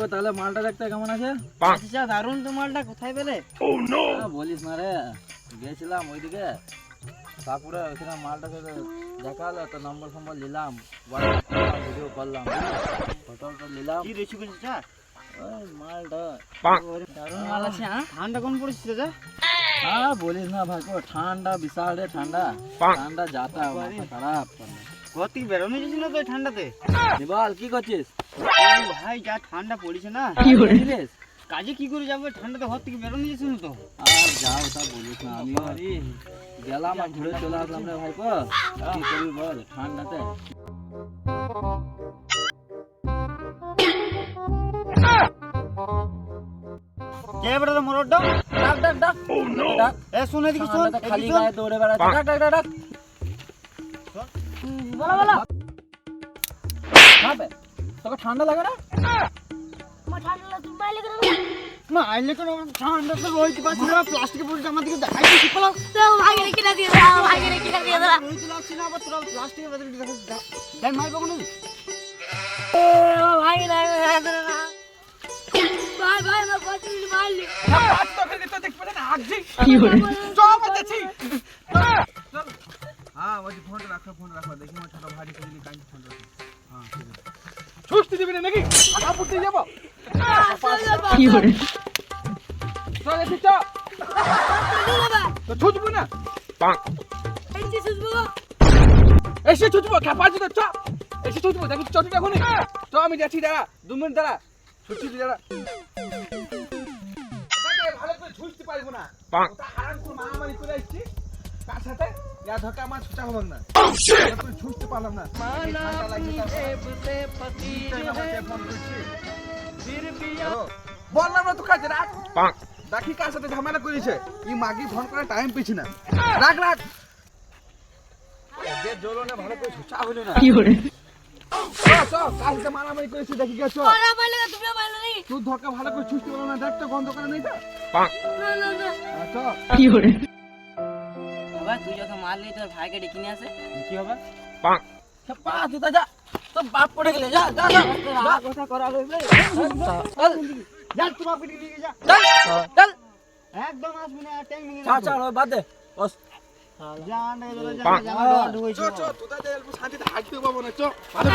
ভাইপো তাহলে মালটা দেখতে কেমন আছে? আচ্ছা দারুণ তো মালটা কোথায় পেলে? আহ, বলিস না রে। গেছিলাম ওইদিকে। তারপরে ওইখানে মালটাকে দেখাল তো নম্বর ফম্বর নিলাম। ভিডিও করলাম ফটো তো নিলাম। কি রেসিপি ওই মালটা। মাল আছে হ্যাঁ? ঠান্ডা কোন পড়েছে হ্যাঁ বলিস না ভাইপো ঠান্ডা বিশাল রে ঠান্ডা। ঠান্ডা যাতা খারাপ। ঘর বেরোনো যাচ্ছে না তো ঠান্ডাতে? বল কি করছিস? ভাই যা ঠান্ডা পড়েছে না? কি বুঝলিস? কাজে কি করে যাব? ঠান্ডাতে ঘর থেকে বেরোনো যাচ্ছে না তো? আর যাও তা বলিস না আমি গেলাম আর ঘুরে চলে আসলাম রে ভাইপো কি করবি বল ঠান্ডাতে? কে বেটা মোরড দাও ডাক ডাক ডাক। ডাক। এ শুনে দিকে শোন। খালি গায়ে দৌড়ে বেড়াচ্ছে। ডাক ডাক ডাক ডাক। বলো বলো। তোকে ঠান্ডা লাগে না? মা আইলে ঠান্ডা তো রইতে পারছি না প্লাস্টিকে পড়ে আমার দিকে দেখাই দিছি পালা রইতে লাগছি না আবার তোরা প্লাস্টিকে বদলে দেখা দেখ মারবো কোন হ্যাঁ রাখো ফোন রাখো দেখি আমার ছোট ভাই করে কাঞ্চি ফোন রাখো। হ্যাঁ ঠিক আছে। ছুটতে দিবি না নাকি? আটা পুড়তে যাব। চল এসে চ তো ছুটবো না? এসে ছুটবো খেপাচ্ছি তো চ। এসে ছুটবো দেখি চটি দেখো চ আমি যাচ্ছি দাঁড়া দু মিনিট দাঁড়া। ছুটছি দাঁড়া। ভালো করে ছুটতে পারব না। ওটা হারাম করে মারামারি করে আসছি। কার সাথে ইয়া ছুটা হবে না। ভালো করে ছুটতে পারলাম না। ঠান্ডা লাগছে কে? বললাম না তো কাজে রাখ। দেখি কার সাথে ঝামেলা করেছে। ই মাগি ফোন করে টাইম পেছি না। রাখ না ভালো করে ছুটা হলো না। কার? সাথে মারামারি করেছি দেখি গে চ তুই ধক্কা ভালো করে ছুটতে পারল না দেখ তো গন্ধ করে নেই তো। হ্যাঁ, চ বাবা তুই যখন মারলি তোর ভাইকে ডেকে নিয়ে আসে। কি হবে? পা। তুই যা তো বাপ পড়ে গেলে যা যা যা। যা। কথা করা রইবে চল। যা তোর বাপকে ডেকে নিয়ে যা। চল চল। একদম আসবি না টাইম মিনিট চল চল বাদ দে। ওস যা না এগুলো যা জামা ডোয়া চ ঢুকেছে চ তোদের যে শান্তিতে হাঁটতে পাবো না চ। ভালো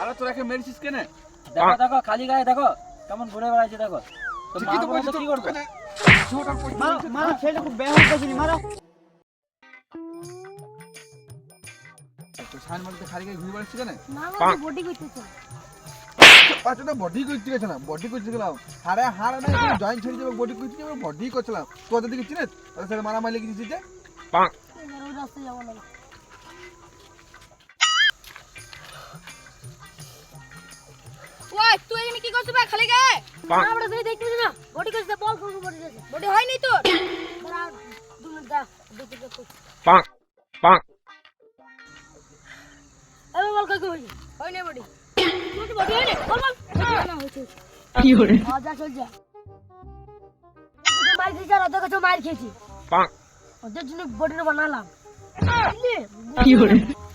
আরে তোরা কে মেরেছিস কেন? দেখো দেখো খালি গায়ে দেখো কেমন ঘুরে বেড়াচ্ছে দেখো। কি করবে? মারো মারো ছেলেটা খুব বেহাল করছিস মারো। তো মারতে খালি গায়ে ঘুরে বেড়াচ্ছি কেন? পাঁচটা বডি করতে গেছে না বডি করতে গেলাম। হাড়ে হাড় না জয়েন্ট ছেড়ে যাবে বডি করতে যাবে বডি করছিলাম। তোদের দিকে চিনিস তাহলে সেটা মারামারি লেগে দিয়েছিস যে ওই তুই এখানে কি করছিস ভাই খালি গায়ে আমরা তুই দেখছিস না। বডি করছিস বল ফুল বডি করছিস বডি হয়নি তোর? দু মিনিট দাঁড়া দেখি দেখি আরে বল কাকে হয়নি হয়নি বডি। তোর বডি হয়নি? বল বল। না হয়েছে কি করে? যা চল যা মার খেয়েছি আর ওদের কাছে মার খেয়েছি। ওদের জন্য বডিটা বানালাম। কি করে?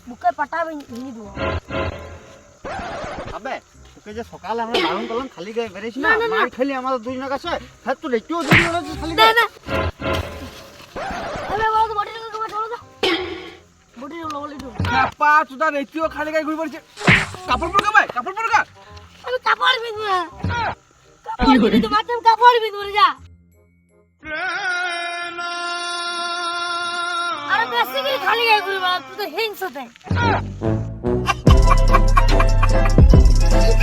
বুকে পাটা ভেঙে দেবো। আবে তোকে যে সকালে আমরা বারণ করলাম খালি গায়ে বেরিয়েছি না। মার খেলি আমাদের দুজনের কাছে? হ্যাঁ তোর একটুও খালি না গায়ে। খালি গায়ে ঘুরে বেড়াচ্ছে কাপড় পরকা ভাই? কাপড় পরকা আমি কাপড় বিঁধবো যা। আরে বেশি করে খালি গায়ে ঘুরে তুই তো হিংসাতে